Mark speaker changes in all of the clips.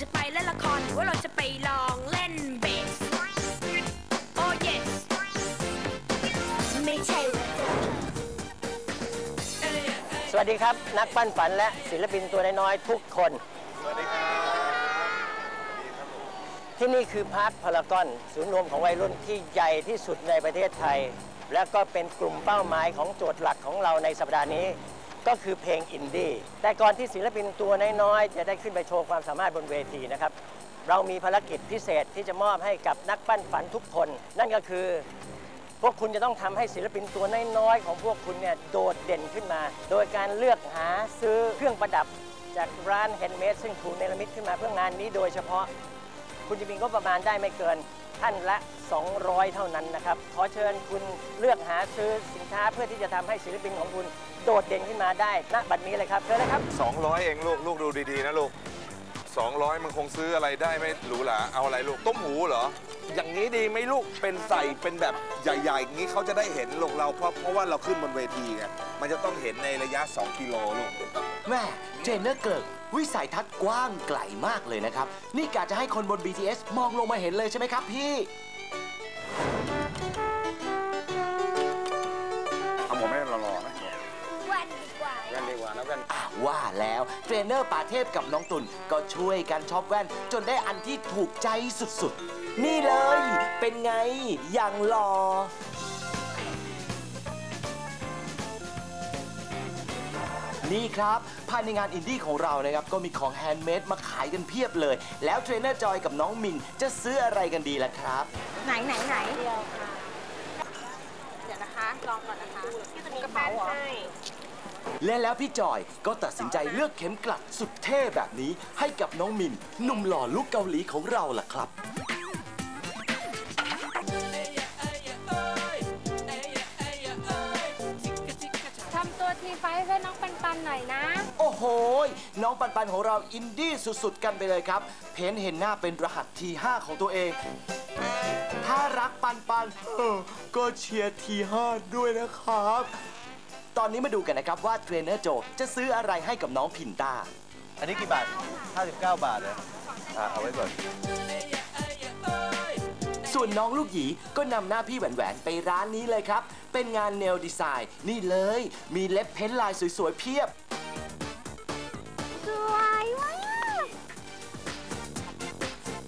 Speaker 1: จะไปเล่นละครหรือว่าเราจะไปลองเล่นเบส โอ้ yes ไม่ใช่ว่าจะ
Speaker 2: สวัสดีครับ นักปั้นฝันและศิลปินตัวน้อยๆทุกคน สวัสดีครับที่นี่คือพาร์คพารากอนศูนย์รวมของวัยรุ่นที่ใหญ่ที่สุดในประเทศไทย และก็เป็นกลุ่มเป้าหมายของโจทย์หลักของเราในสัปดาห์นี้ ก็คือเพลงอินดี้แต่ก่อนที่ศิลปินตัวน้อยๆ จะได้ขึ้นไปโชว์ความสามารถบนเวทีนะครับ เรามีภารกิจพิเศษที่จะมอบให้กับนักปั้นฝันทุกคน นั่นก็คือ พวกคุณจะต้องทำให้ศิลปินตัวน้อยๆ ของพวกคุณเนี่ยโดดเด่นขึ้นมา โดยการเลือกหาซื้อเครื่องประดับจากร้านแฮนด์เมดซึ่งถูกเนรมิตขึ้นมาเพื่องานนี้โดยเฉพาะ คุณจะมีงบประมาณได้ไม่เกิน ท่านละ 200 เท่านั้นนะครับ ขอเชิญคุณเลือกหาซื้อสินค้าเพื่อที่จะทำให้ศิลปินของคุณโดดเด่นขึ้นมาได้ณบัดนี้เลยครับเชิญเลยครับ
Speaker 3: 200 เองลูก ลูกดูดีๆนะลูก 200 มันคงซื้ออะไรได้ไม่หรูหราเอาอะไรลูก ต้มหูเหรอ
Speaker 4: อย่างนี้ดีไหมลูกเป็นใส่เป็นแบบใหญ่ๆอย่างนี้เขาจะได้เห็นลูกเราเพราะเพราะว่าเราขึ้นบนเวทีไงมันจะต้องเห็นในระยะ 2 กิโลลูก
Speaker 5: แม่เทรนเนอร์เกิร์ก วิสัยทัศน์กว้างไกลมากเลยนะครับ นี่กะจะให้คนบน BTS มองลงมาเห็นเลยใช่ไหมครับพี่
Speaker 4: เอาหมวกไม่รอๆไหม
Speaker 1: แว่นดีกว่า
Speaker 4: แว่นดีกว่านะแว่น
Speaker 5: อะว่าแล้วเทรนเนอร์ป่าเทพกับน้องตุนก็ช่วยกันช็อปแว่น จนได้อันที่ถูกใจสุดๆ นี่เลย เป็นไงอย่างหล่อ นี่ครับ ภายในงานอินดี้ของเรานะครับ ก็มีของแฮนด์เมดมาขายกันเพียบเลย แล้วเทรนเนอร์จอยกับน้องมินจะซื้ออะไรกันดีล่ะครับ
Speaker 6: ไหนไหนไหนเดียวค่ะ เดี๋ยวนะคะ ลองก่อนนะคะที่จะมีกระเป๋าเหรอ
Speaker 5: และแล้วพี่จอยก็ตัดสินใจเลือกเข็มกลัดสุดเท่แบบนี้ให้กับน้องมินหนุ่มหล่อลูกเกาหลีของเราล่ะครับ
Speaker 6: ทำตัวทีไฟให้น้องปันปันๆหน่อยนะ
Speaker 5: โอ้โห น้องปันปันของเราอินดี้สุดๆ กันไปเลยครับ เพ้นเห็นหน้าเป็นรหัสทีห้าของตัวเอง ถ้ารักปันปันเออก็เชียร์ทีห้าด้วยนะครับ ตอนนี้มาดูกันนะครับว่าเทรนเนอร์โจจะซื้ออะไรให้กับน้องพินตา
Speaker 3: อันนี้กี่บาท 59 บาทเลยอะเอาไว้ก่อน
Speaker 5: ส่วนน้องลูกหยีก็นำหน้าพี่แหวนแหวนไปร้านนี้เลยครับ เป็นงานเนลดีไซน์ นี่เลย มีเล็บเพ้นลายสวยๆเพียบ
Speaker 7: สวยมาก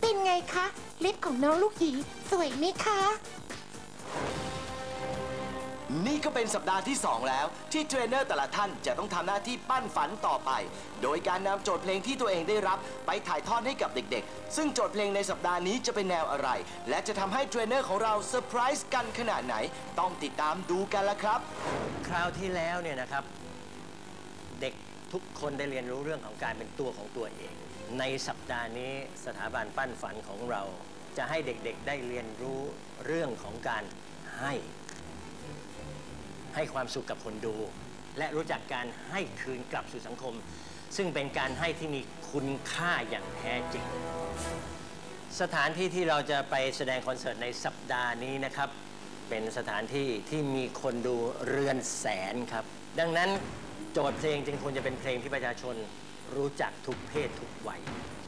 Speaker 7: เป็นไงคะลิปของน้องลูกหยีสวยไหมคะ
Speaker 5: นี่ก็เป็นสัปดาห์ที่ 2 แล้ว ที่เทรนเนอร์แต่ละท่านจะต้องทำหน้าที่ปั้นฝันต่อไป โดยการนำโจทย์เพลงที่ตัวเองได้รับ ไปถ่ายทอดให้กับเด็กๆ ซึ่งโจทย์เพลงในสัปดาห์นี้จะเป็นแนวอะไร และจะทำให้เทรนเนอร์ของเราเซอร์ไพรส์กันขนาดไหน ต้องติดตามดูกันละครับ
Speaker 2: คราวที่แล้วเนี่ยนะครับ เด็กทุกคนได้เรียนรู้เรื่องของการเป็นตัวของตัวเอง ในสัปดาห์นี้สถาบันปั้นฝันของเรา จะให้เด็กๆได้เรียนรู้เรื่องของการให้ ให้ความสุขกับคนดู และรู้จักการให้คืนกลับสู่สังคม ซึ่งเป็นการให้ที่มีคุณค่าอย่างแท้จริง สถานที่ที่เราจะไปแสดงคอนเสิร์ตในสัปดาห์นี้นะครับ เป็นสถานที่ที่มีคนดูเรือนแสนครับ ดังนั้นโจทย์เพลงจึงควรจะเป็นเพลงที่ประชาชนรู้จักทุกเพศทุกวัย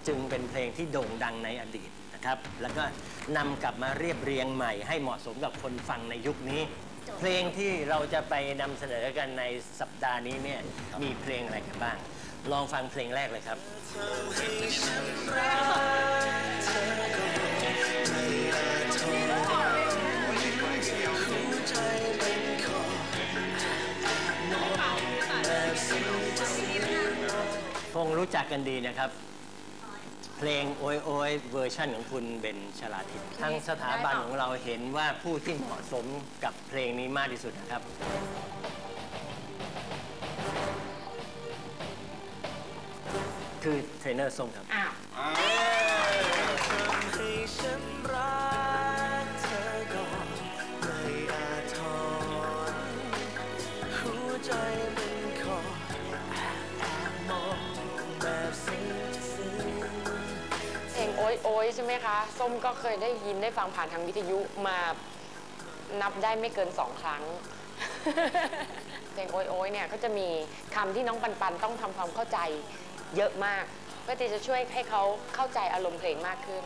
Speaker 2: จึงเป็นเพลงที่โด่งดังในอดีตนะครับ แล้วก็นำกลับมาเรียบเรียงใหม่ให้เหมาะสมกับคนฟังในยุคนี้ เพลงที่เราจะไปนำเสนอกันในสัปดาห์นี้เนี่ยมีเพลงอะไรกันบ้าง ลองฟังเพลงแรกเลยครับ คงรู้จักกันดีนะครับ เพลงโอยโอยเวอร์ชั่นของคุณเบนชลาทิศทางสถาบันของเราเห็นว่าผู้ที่เหมาะสมกับเพลงนี้มากที่สุดนะครับ คือเทรนเนอร์ส้มครับ
Speaker 6: อ้าว
Speaker 8: ยโอยใช่ไหมคะ ส้มก็เคยได้ยินได้ฟังผ่านทางวิทยุมานับได้ไม่เกินสองครั้ง เพลงโอ้ยโอยเนี่ยก็จะมีคำที่น้องปันปันต้องทำความเข้าใจเยอะมาก เพื่อที่จะช่วยให้เขาเข้าใจอารมณ์เพลงมากขึ้น